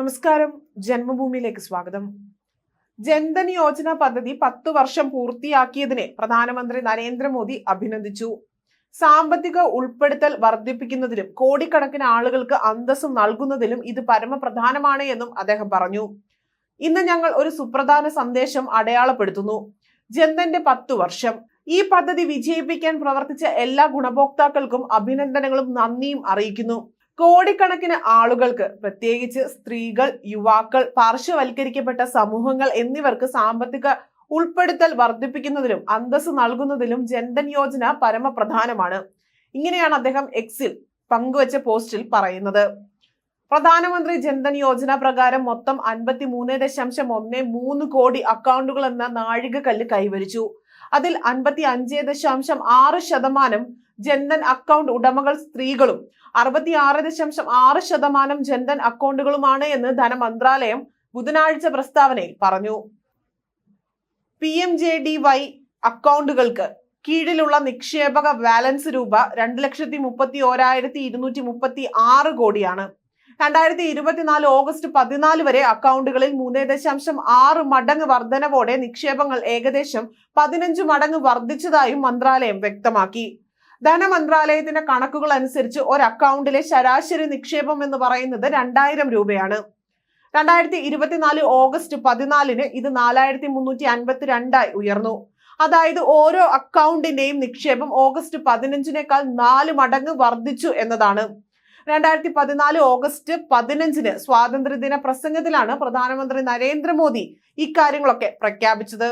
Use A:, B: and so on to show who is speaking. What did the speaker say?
A: നമസ്കാരം ജന്മഭൂമിയിലേക്ക് സ്വാഗതം ജൻധൻ യോജന പദ്ധതി പത്തു വർഷം പൂർത്തിയാക്കിയതിനെ പ്രധാനമന്ത്രി നരേന്ദ്രമോദി അഭിനന്ദിച്ചു സാമ്പത്തിക ഉൾപ്പെടുത്തൽ വർദ്ധിപ്പിക്കുന്നതിലും കോടിക്കണക്കിന് ആളുകൾക്ക് അന്തസ്സും നൽകുന്നതിലും ഇത് പരമപ്രധാനമാണ് എന്നും അദ്ദേഹം പറഞ്ഞു ഇന്ന് ഞങ്ങൾ ഒരു സുപ്രധാന സന്ദേശം അടയാളപ്പെടുത്തുന്നു ജന്തന്റെ പത്തു വർഷം ഈ പദ്ധതി വിജയിപ്പിക്കാൻ പ്രവർത്തിച്ച എല്ലാ ഗുണഭോക്താക്കൾക്കും അഭിനന്ദനങ്ങളും നന്ദിയും അറിയിക്കുന്നു കോടിക്കണക്കിന് ആളുകൾക്ക് പ്രത്യേകിച്ച് സ്ത്രീകൾ യുവാക്കൾ പാർശ്വവൽക്കരിക്കപ്പെട്ട സമൂഹങ്ങൾ എന്നിവർക്ക് സാമ്പത്തിക ഉൾപ്പെടുത്തൽ വർദ്ധിപ്പിക്കുന്നതിലും അന്തസ് നൽകുന്നതിലും ജൻധൻ യോജന പരമപ്രധാനമാണ് ഇങ്ങനെയാണ് അദ്ദേഹം എക്സിൽ പങ്കുവച്ച പോസ്റ്റിൽ പറയുന്നത് പ്രധാനമന്ത്രി ജൻധൻ യോജന പ്രകാരം മൊത്തം അൻപത്തി മൂന്ന് ദശാംശം ഒന്ന് മൂന്ന് കോടി അക്കൗണ്ടുകൾ എന്ന നാഴികക്കല്ല് കൈവരിച്ചു അതിൽ അൻപത്തി അഞ്ച് ദശാംശം ആറ് ശതമാനം ജന്ധൻ അക്കൗണ്ട് ഉടമകൾ സ്ത്രീകളും അറുപത്തി ആറ് ദശാംശം ആറ് ശതമാനം ജന്ധൻ അക്കൗണ്ടുകളുമാണ് എന്ന് ധനമന്ത്രാലയം ബുധനാഴ്ച പ്രസ്താവനയിൽ പറഞ്ഞു P M J D Y അക്കൗണ്ടുകൾക്ക് കീഴിലുള്ള നിക്ഷേപക ബാലൻസ് രൂപ രണ്ട് ലക്ഷത്തി മുപ്പത്തി ഓരായിരത്തി ഇരുന്നൂറ്റി മുപ്പത്തി ആറ് കോടിയാണ് രണ്ടായിരത്തി ഇരുപത്തിനാല് ഓഗസ്റ്റ് പതിനാല് വരെ അക്കൗണ്ടുകളിൽ മൂന്ന് ദശാംശം ആറ് മടങ്ങ് വർധനവോടെ നിക്ഷേപങ്ങൾ ഏകദേശം പതിനഞ്ച് മടങ്ങ് വർദ്ധിച്ചതായും മന്ത്രാലയം വ്യക്തമാക്കി ധനമന്ത്രാലയത്തിന്റെ കണക്കുകൾ അനുസരിച്ച് ഒരു അക്കൗണ്ടിലെ ശരാശരി നിക്ഷേപം എന്ന് പറയുന്നത് രണ്ടായിരം രൂപയാണ് രണ്ടായിരത്തി ഇരുപത്തിനാല് ഓഗസ്റ്റ് പതിനാലിന് ഇത് നാലായിരത്തി മുന്നൂറ്റി അൻപത്തി രണ്ടായി ഉയർന്നു അതായത് ഓരോ അക്കൗണ്ടിന്റെയും നിക്ഷേപം ഓഗസ്റ്റ് പതിനഞ്ചിനേക്കാൾ നാല് മടങ്ങ് വർദ്ധിച്ചു എന്നതാണ് രണ്ടായിരത്തി പതിനാല് ഓഗസ്റ്റ് പതിനഞ്ചിന് സ്വാതന്ത്ര്യദിന പ്രസംഗത്തിലാണ് പ്രധാനമന്ത്രി നരേന്ദ്രമോദി ഇക്കാര്യങ്ങളൊക്കെ പ്രഖ്യാപിച്ചത്